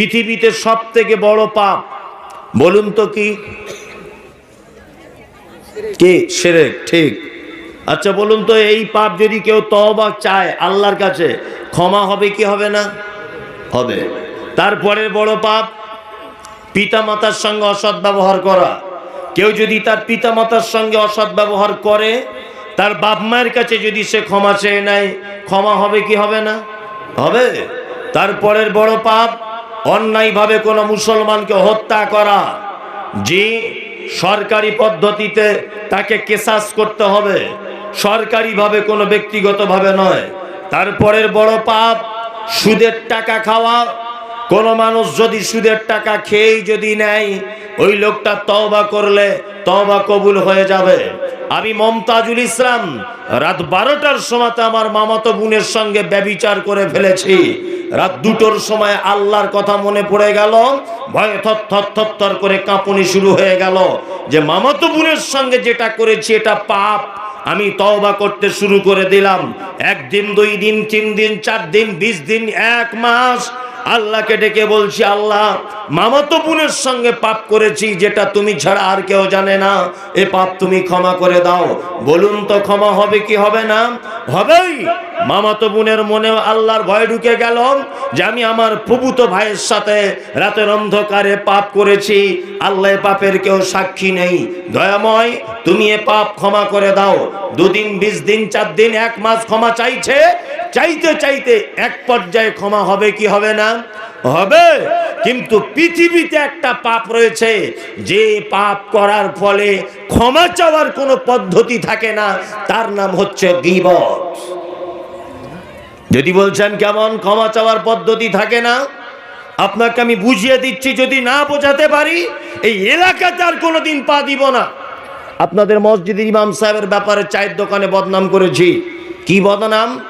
পৃথিবীতে সব থেকে বড় পাপ, বলুন তো কি? সেরেক ঠিক। আচ্ছা বলুন তো, এই পাপ যদি কেউ তওবা চায় আল্লাহর কাছে, ক্ষমা হবে কি হবে না? হবে। তারপরের বড় পাপ পিতা মাতার সঙ্গে অসৎ ব্যবহার করা। কেউ যদি তার পিতা মাতার সঙ্গে অসৎ ব্যবহার করে, তার বাপ মায়ের কাছে যদি সে ক্ষমা চেয়ে নেয়, ক্ষমা হবে কি হবে না? হবে। তারপরের বড় পাপ অন্যায়ভাবে কোনো মুসলমানকে হত্যা করা যে সরকারি পদ্ধতিতে তাকে কেসাস করতে হবে, সরকারিভাবে কোনো ব্যক্তিগতভাবে নয়। তারপরের বড় পাপ, সুদের টাকা খাওয়া, কোনো মানুষ যদি সুদের টাকা খেয়েই যদি নেয়, ওই লোকটা তওবা করলে তওবা কবুল হয়ে যাবে। আমি মমতাজুল ইসলাম, রাত বারোটার সময় আমার মামাতো বোনের সঙ্গে ব্যবিচার করে ফেলেছি। রাত দুটোর সময় আল্লাহর কথা মনে পড়ে গেল, ভয়ে থর করে কাঁপুনি শুরু হয়ে গেল। যে মামাতো বোনের সঙ্গে যেটা করেছি, এটা পাপ। আমি তওবা করতে শুরু করে দিলাম। একদিন, দুই দিন, তিন দিন, চার দিন, বিশ দিন, এক মাস আল্লাহকে ডেকে বলছি, আল্লাহ মামাতো বোনের সঙ্গে পাপ করেছি, যেটা তুমি ছাড়া আর কেউ জানে না। এ পাপ তুমি ক্ষমা করে দাও। বলুন তো, ক্ষমা হবে কি হবে না? হবেই। মামাতো বোনের মনে আল্লাহর ভয় ঢুকে গেল যে আমি আমার প্রভূত ভাইয়ের সাথে রাতের অন্ধকারে পাপ করেছি। আল্লাহ পাপের কেউ সাক্ষী নেই। দয়াময়, তুমি এ পাপ ক্ষমা করে দাও। দুদিন, বিশ দিন, চার দিন, এক মাস ক্ষমা চাইছে চাইতে চাইতে এক পর্যায়ে ক্ষমা হবে কি হবে না? হবে। কিন্তু পৃথিবীতে একটা পাপ রয়েছে। যে পাপ করার ফলে ক্ষমা চাওয়ার কোনো পদ্ধতি থাকে না। তার নাম হচ্ছে গিবত। যদি বলছেন, কেমন ক্ষমা চাওয়ার পদ্ধতি থাকে না? আপনাকে আমি বুঝিয়ে দিচ্ছি, যদি না বোঝাতে পারি, এই এলাকাতে আর কোনোদিন পা দিব না। আপনাদের মসজিদের ইমাম সাহেবের ব্যাপারে চায়ের দোকানে বদনাম করেছি। কি বদনাম?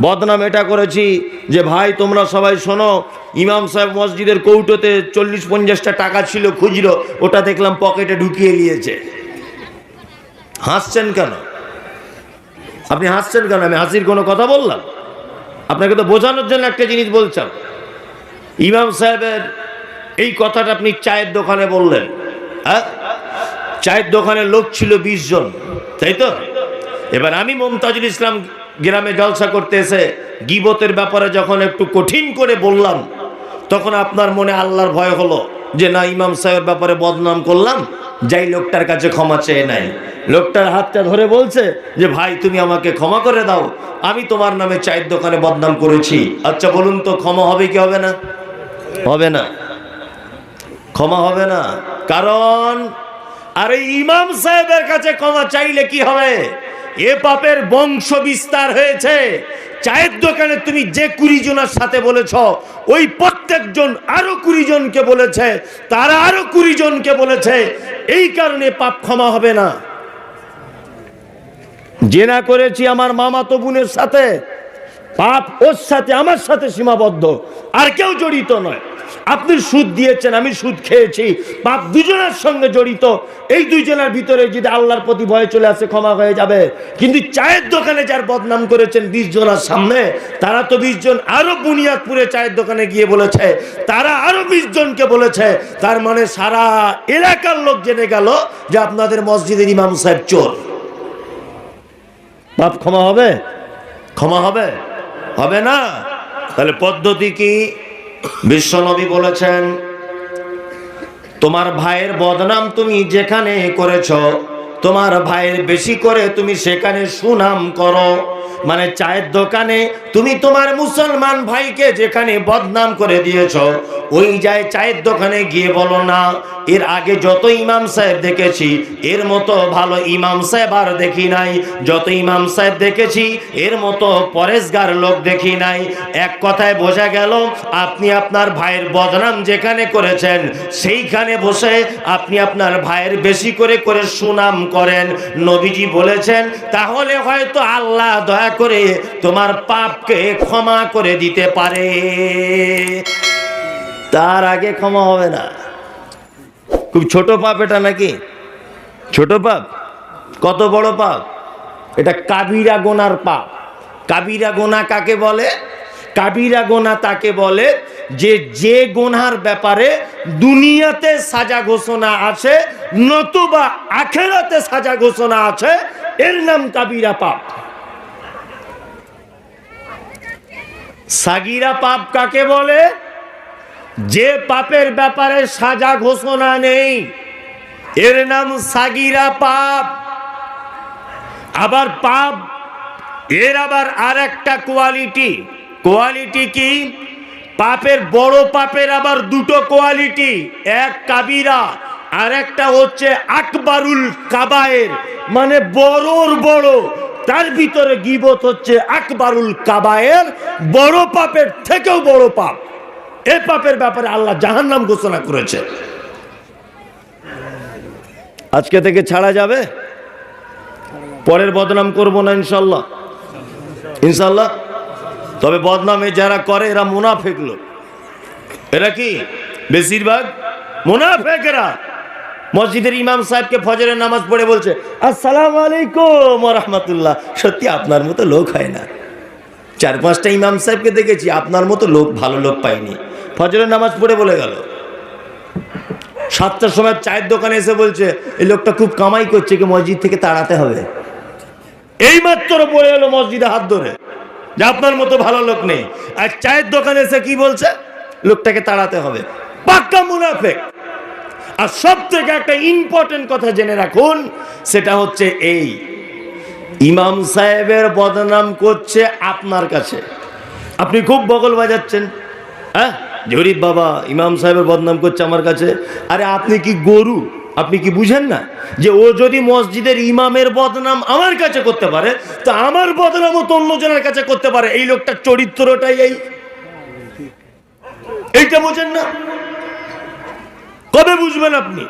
বদনাম এটা করেছি যে ভাই, তোমরা সবাই শোনো, ইমাম সাহেব মসজিদের কৌটোতে চল্লিশ পঞ্চাশটা টাকা ছিল খুচরো, ওটা দেখলাম পকেটে ঢুকিয়ে নিয়েছে। হাসছেন কেন? আপনি হাসছেন কেন? আমি হাসির কোনো কথা বললাম? আপনাকে তো বোঝানোর জন্য একটা জিনিস বলছিলাম। ইমাম সাহেবের এই কথাটা আপনি চায়ের দোকানে বললেন হ্যাঁ? চায়ের দোকানে লোক ছিল বিশ জন, তাই তো? এবার আমি মমতাজুল ইসলাম গ্রামে জলসা করতে এসে গিবতের ব্যাপারে যখন একটু কঠিন করে বললাম, তখন আপনার মনে আল্লাহর ভয় হলো যে, না, ইমাম সাহেবের ব্যাপারে বদনাম করলাম, যাই লোকটার কাছে ক্ষমা চেয়ে নাই। লোকটার হাতটা ধরে বলছে যে, ভাই, তুমি আমাকে ক্ষমা করে দাও, আমি তোমার নামে চায়ের দোকানে বদনাম করেছি। আচ্ছা বলুন তো, ক্ষমা হবে কি হবে না? হবে না। ক্ষমা হবে না। কারণ, আরে ইমাম সাহেবের কাছে ক্ষমা চাইলে কি হবে? এ পাপের বংশ বিস্তার হয়েছে। চায়ের দোকানে তুমি যে কুড়ি জনের সাথে বলেছ, ওই প্রত্যেকজন আরও কুড়ি জনকে বলেছে, তারা আরও কুড়ি জনকে বলেছে। এই কারণে পাপ ক্ষমা হবে না। জেনা করেছি আমার মামাতো বোনের সাথে, পাপ ওর সাথে, আমার সাথে সীমাবদ্ধ। আর কেউ জড়িত নয়। আপনি সুদ দিয়েছেন, আমি সুদ খেয়েছি। পাপ দুজনের সঙ্গে জড়িত। এই দুইজনের ভিতরে যদি আল্লাহর প্রতি ভয় চলে আসে, ক্ষমা হয়ে যাবে। কিন্তু চায়ের দোকানে যার বদনাম করেছেন বিশ জনের সামনে, তারা তো বিশ জন আরও বুনিয়াদপুরে চায়ের দোকানে গিয়ে বলেছে, তারা আরও বিশ জনকে বলেছে। তার মানে সারা এলাকার লোক জেনে গেল যে আপনাদের মসজিদের ইমাম সাহেব চোর। পাপ ক্ষমা হবে? ক্ষমা হবে? হবে না? তাহলে পদ্ধতি কি? বিশ্বনবী বলেছেন, তোমার ভাইয়ের বদনাম তুমি যেখানে করেছ, তোমার ভাইয়ের বেশি করে তুমি সেখানে সুনাম করো। মানে চায়ের দোকানে তুমি তোমার মুসলমান ভাইকে যেখানে বদনাম করে দিয়েছ, ওই যায় চায়ের দোকানে গিয়ে বলো না, এর আগে যত ইমাম সাহেব দেখেছি, এর মতো ভালো ইমাম সাহেব আর দেখি নাই। যত ইমাম সাহেব দেখেছি, এর মতো পরেশগার লোক দেখি নাই। এক কথায় বোঝা গেল, আপনি আপনার ভাইয়ের বদনাম যেখানে করেছেন, সেইখানে বসে আপনি আপনার ভাইয়ের বেশি করে করে সুনাম করেন। নবীজি বলেছেন, তাহলে হয়তো আল্লাহ দয়া করে তোমার পাপকে ক্ষমা করে দিতে পারে। তার আগে ক্ষমা হবে না। খুব ছোট পাপ এটা নাকি? ছোট পাপ? কত বড় পাপ? এটা কাবিরা গোনার পাপ। কাবিরা গোনা কাকে বলে? কাবিরা গোনা তাকে বলে যে যে গোনার ব্যাপারে দুনিয়াতে সাজা ঘোষণা আছে, নতুবা আখেরাতে সাজা ঘোষণা আছে, এর নাম কাবিরা পাপ। সাগিরা পাপ কাকে বলে? যে পাপের ব্যাপারে সাজা ঘোষণা নেই, এর নাম সাগিরা পাপ। আবার পাপ, এর আবার আর একটা কোয়ালিটি। কোয়ালিটি কি? পাপের বড় পাপের আবার দুটো কোয়ালিটি, এক কাবিরা আর একটা হচ্ছে আকবারুল কাবায়ের মানে বড়র বড়। তার ভিতরে গিবত হচ্ছে আকবারুল কাবায়ের, বড় পাপের থেকেও বড় পাপ। এ পাপের ব্যাপারে আল্লাহ জাহান নাম ঘোষণা করেছে। আজকে থেকে ছাড়া যাবে? পরের বদনাম করব না ইনশাল্লাহ। ইনশাল্লাহ? তবে বদনামে যারা করে, এরা মুনাফেক লোক। এরা কি? বেশিরভাগ মুনাফেকেরা। মসজিদের ইমাম সাহেবকে ফজরের নামাজ পড়ে বলছে, আসসালামু আলাইকুম রহমতুল্লাহ। সত্যি আপনার মতো লোক হয় না। চার পাঁচটা ইমাম সাহেবকে দেখেছি, আপনার মতো লোক, ভালো লোক পাইনি। ফজরের নামাজ পড়ে বলে গেল। সাতটার সময় চায়ের দোকানে এসে বলছে, এই লোকটা খুব কামাই করছে, কি মসজিদ থেকে তাড়াতে হবে? এই মাত্র পড়ে এলো মসজিদে হাত ধরে, যে আপনার মতো ভালো লোক নেই। আর চায়ের দোকানে এসে কি বলছে? লোকটাকে তাড়াতে হবে। পাক্কা মুনাফেক। আর সব থেকে একটা ইম্পর্টেন্ট কথা জেনে রাখুন, সেটা হচ্ছে এই, ইমাম সাহেবের বদনাম করছে আপনার কাছে। আপনি খুব বগল বাজাচ্ছেন হ্যাঁ? জরিফ বাবা, ইমাম সাহেবের বদনাম করছে আমার কাছে। আরে আপনি কি গরু? আপনি কি বুঝেন না যে ও যদি মসজিদের ইমামের বদনাম আমার কাছে করতে পারে, তো আমার বদনামও তো অন্যজনের কাছে করতে পারে। এই লোকটার চরিত্রটাই এই। এইটা বোঝেন না? কবে বুঝবেন আপনি?